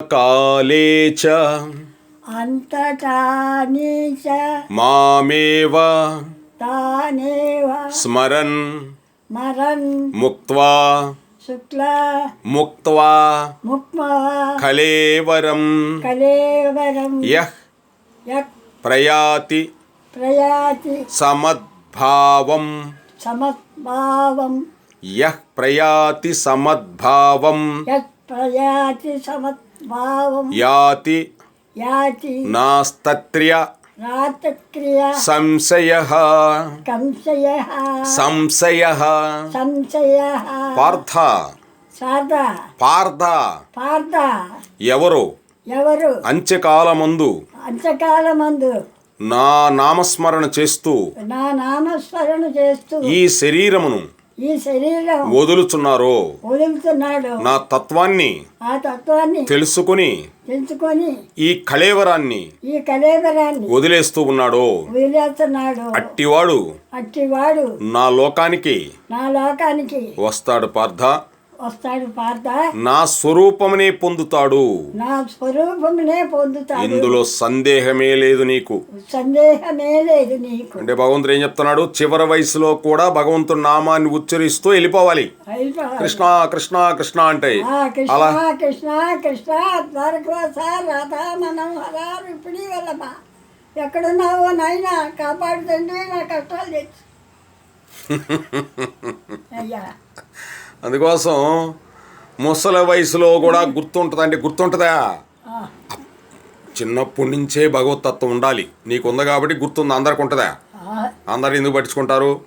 కాలే చ అంతటా నీచ మామేవ తానేవ స్మరన్ మరన్ ముక్త్వా శుక్ల ముక్త్వా ముక్మ కలేవరం కలేవరం యః యక్ ప్రయాతి ప్రయాతి సమద్భావం సమద్భావం యః ప్రయాతి సమద్భావం యక్ ప్రయాతి సమద్భావం యాతి యాతి నాస్తత్ర్య సంశయ సంశయ సంశయ పార్థ సాధ పార్థ పార్థ ఎవరు? ఎవరు? అంత్యకాలమందు। అంత్యకాలమందు। నా నామస్మరణ చేస్తూ నా నామస్మరణ చేస్తూ ఈ శరీరమును ఈ శరీరం వదులుచున్నారో వదులుతున్నాడు. నా తత్వాన్ని ఆ తత్వాన్ని తెలుసుకుని తెలుసుకొని ఈ కళేవరాన్ని ఈ కలేబరాన్ని వదిలేస్తూ ఉన్నాడో వదిలేస్తున్నాడు. అట్టివాడు అట్టివాడు నా లోకానికి నా లోకానికి వస్తాడు పార్థ. వస్తాడు పార్థ. నా స్వరూపమునే పొందుతాడు. నా స్వరూపమునే పొందుతాడు. ఇందులో సందేహమే లేదు నీకు. సందేహమే లేదు నీకు. అంటే భగవంతుడు ఏం చెప్తున్నాడు? చివరి వయసులో కూడా భగవంతుడు నామాన్ని ఉచ్చరిస్తూ వెళ్ళిపోవాలి. కృష్ణ కృష్ణ కృష్ణ అంటే అలా. కృష్ణ కృష్ణ వల్లమ్మ ఎక్కడున్నావో నాయనా కాపాడు తండ్రి నా కష్టాలు తెచ్చు. అయ్యా. అందుకోసం ముసలి వయసులో కూడా గుర్తుంటుంది అంటే గుర్తుంటుందా? చిన్నప్పటి నుంచే భగవతత్వం ఉండాలి. నీకు ఉంది కాబట్టి గుర్తుంది అందరికి ఉంటుందా? అందరు ఎందుకు పట్టించుకుంటారు?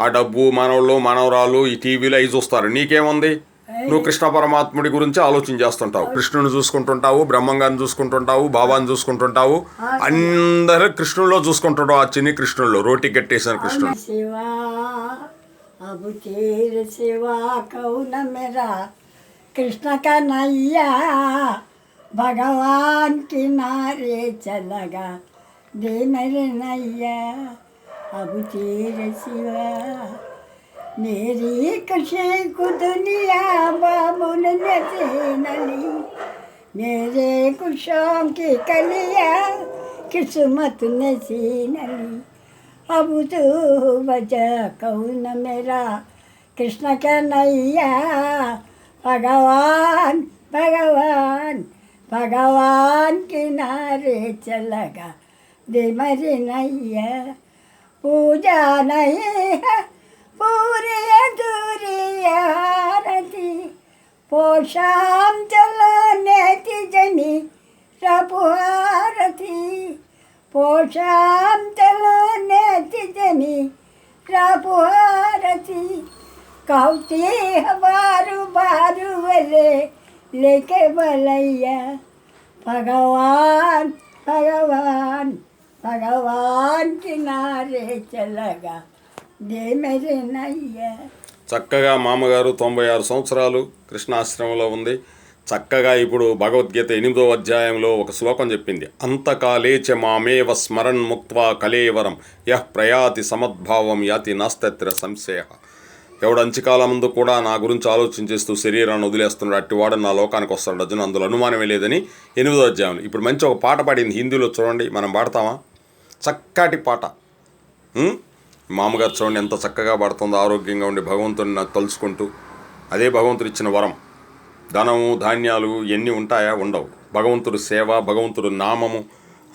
ఆ, డబ్బు మనవళ్ళు మనవరాలు ఈ టీవీలో అవి చూస్తారు. నీకేముంది? నువ్వు కృష్ణ పరమాత్ముడి గురించి ఆలోచన చేస్తుంటావు. కృష్ణుని చూసుకుంటుంటావు బ్రహ్మంగాన్ని చూసుకుంటుంటావు బాబాని చూసుకుంటుంటావు. అందరూ కృష్ణుల్లో చూసుకుంటుంటావు ఆ చిన్ని కృష్ణుల్లో రోటి కట్టేసిన కృష్ణుడు अब तेर सिवा कौन मेरा? कृष्ण का नैया भगवान किनारे चलगा दे मेरे नैया, अब तेर सिवा। मेरी खुशी को दुनिया बाबुल ने नली मेरे खुशों की कलिया किस्मत ने नली अब तू बजा कौन मेरा? कृष्ण का नैया, भगवान भगवान भगवान किनारे चलगा दे मरी नैया। पूजा नहीं है, पूरी अधूरी आरती। पोशाम चलाने की जमी रबुहारती पोशाम चलाने की जमी रबुहारती कहती है बारू बारू वाले लेके बलैया भगवान भगवान भगवान किनारे चलगा दे मेरे नैया చక్కగా మామగారు తొంభై ఆరు సంవత్సరాలు కృష్ణాశ్రమంలో ఉంది చక్కగా ఇప్పుడు భగవద్గీత ఎనిమిదో అధ్యాయంలో ఒక శ్లోకం చెప్పింది. అంతకాలేచ మామేవ స్మరణ్ ముక్వా కలేవరం యహ్ ప్రయాతి సమద్భావం యాతి నాస్తత్ర సంశయ. ఎవడు అంచికాల ముందు కూడా నా గురించి ఆలోచన చేస్తూ శరీరాన్ని వదిలేస్తున్నాడు అట్టివాడు నా లోకానికి వస్తాడు అర్జున అందులో అనుమానమే లేదని ఎనిమిదో అధ్యాయం. ఇప్పుడు మంచి ఒక పాట పాడింది హిందీలో చూడండి మనం పాడతామా? చక్కటి పాట. మామగారు చూడండి ఎంత చక్కగా పడుతుందో ఆరోగ్యంగా ఉండి భగవంతుని నాకు తలుచుకుంటూ అదే భగవంతుడు ఇచ్చిన వరం. ధనము ధాన్యాలు ఎన్ని ఉంటాయా? ఉండవు. భగవంతుడు సేవ భగవంతుడు నామము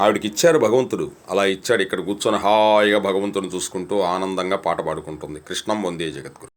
ఆవిడకి ఇచ్చారు భగవంతుడు. అలా ఇచ్చాడు. ఇక్కడ కూర్చొని హాయిగా భగవంతుని చూసుకుంటూ ఆనందంగా పాట పాడుకుంటుంది. కృష్ణం వందే జగద్గురు.